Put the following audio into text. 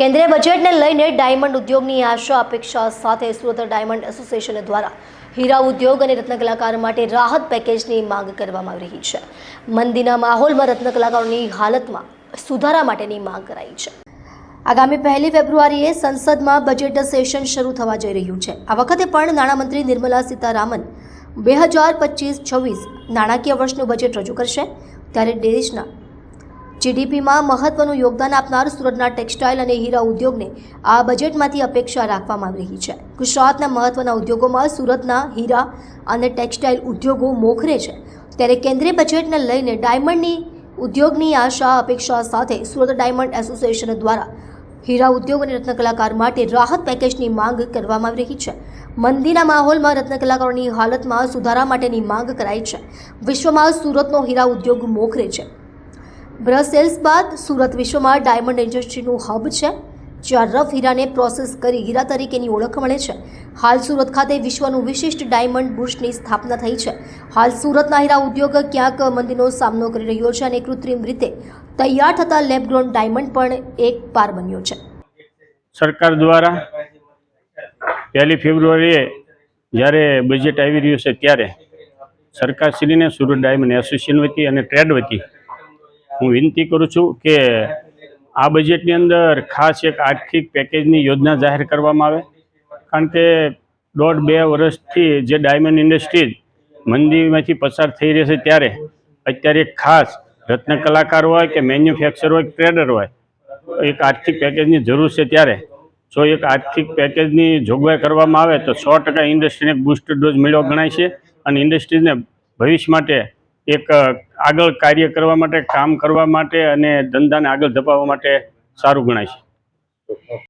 કેન્દ્રીય બજેટને લઈને ડાયમંડ ઉદ્યોગની આશા અપેક્ષા સાથે સુરત ડાયમંડ એસોસિએશન દ્વારા હીરા ઉદ્યોગ અને રત્નકલાકાર માટે રાહત પેકેજની માંગ કરવામાં આવી રહી છે. મંદીના માહોલમાં રત્નકલાકારોની હાલતમાં સુધારા માટેની માંગ કરાઈ છે. આગામી પહેલી ફેબ્રુઆરીએ સંસદમાં બજેટ સેશન શરૂ થવા જઈ રહ્યું છે. આ વખતે પણ નાણામંત્રી નિર્મલા સીતારામન બે હજાર પચીસ છવ્વીસ નાણાકીય વર્ષનું બજેટ રજૂ કરશે. ત્યારે દેશના જીડીપીમાં મહત્વનું યોગદાન આપનાર સુરતના ટેક્સટાઇલ અને હીરા ઉદ્યોગને આ બજેટમાંથી અપેક્ષા રાખવામાં આવી રહી છે. ગુજરાતના મહત્વના ઉદ્યોગોમાં સુરતના હીરા અને ટેક્સટાઇલ ઉદ્યોગો મોખરે છે. ત્યારે કેન્દ્રીય બજેટને લઈને ડાયમંડની ઉદ્યોગની આશા, અપેક્ષા સાથે સુરત ડાયમંડ એસોસિએશન દ્વારા હીરા ઉદ્યોગ અને રત્નકલાકાર માટે રાહત પેકેજની માંગ કરવામાં આવી રહી છે. મંદીના માહોલમાં રત્નકલાકારોની હાલતમાં સુધારા માટેની માંગ કરાઈ છે. વિશ્વમાં સુરતનો હીરા ઉદ્યોગ મોખરે છે. બ્રસેલ્સ બાદ સુરત વિશ્વમાં ડાયમંડ ઇન્ડસ્ટ્રીનું હબ છે, જ્યાં રફ હીરાને પ્રોસેસ કરી હીરા તરીકેની ઓળખ મળે છે. હાલ સુરત ખાતે વિશ્વનું વિશિષ્ટ ડાયમંડ બુર્સની સ્થાપના થઈ છે. હાલ સુરતના હીરા ઉદ્યોગ ક્યાંક મંદીનો સામનો કરી રહ્યો છે અને કૃત્રિમ રીતે તૈયાર થતા લેબગ્રોન ડાયમંડ પણ એક પાર બન્યો છે. સરકાર દ્વારા પહેલી ફેબ્રુઆરીએ જ્યારે બજેટ આવી રહ્યું છે ત્યારે સરકારશ્રીને સુરત ડાયમંડ એસોસિએશન વતી અને ટ્રેડ વતી હું વિનંતી કરું છું કે આ બજેટની અંદર ખાસ એક આર્થિક પેકેજની યોજના જાહેર કરવામાં આવે. કારણ કે દોઢ બે વર્ષથી જે ડાયમંડ ઇન્ડસ્ટ્રીઝ મંદીમાંથી પસાર થઈ રહી છે ત્યારે અત્યારે ખાસ રત્ન કલાકાર હોય કે મેન્યુફેક્ચર હોય ટ્રેડર હોય, એક આર્થિક પેકેજની જરૂર છે ત્યારે. જો એક આર્થિક પેકેજની જોગવાઈ કરવામાં આવે તો સો ટકા ઇન્ડસ્ટ્રીને એક બુસ્ટર ડોઝ મળ્યો ગણાય છે અને ઇન્ડસ્ટ્રીઝને ભવિષ્ય માટે એક આગળ કાર્ય કરવા માટે, કામ કરવા માટે અને ધંધાને આગળ ધપાવવા માટે સારું ગણાય છે.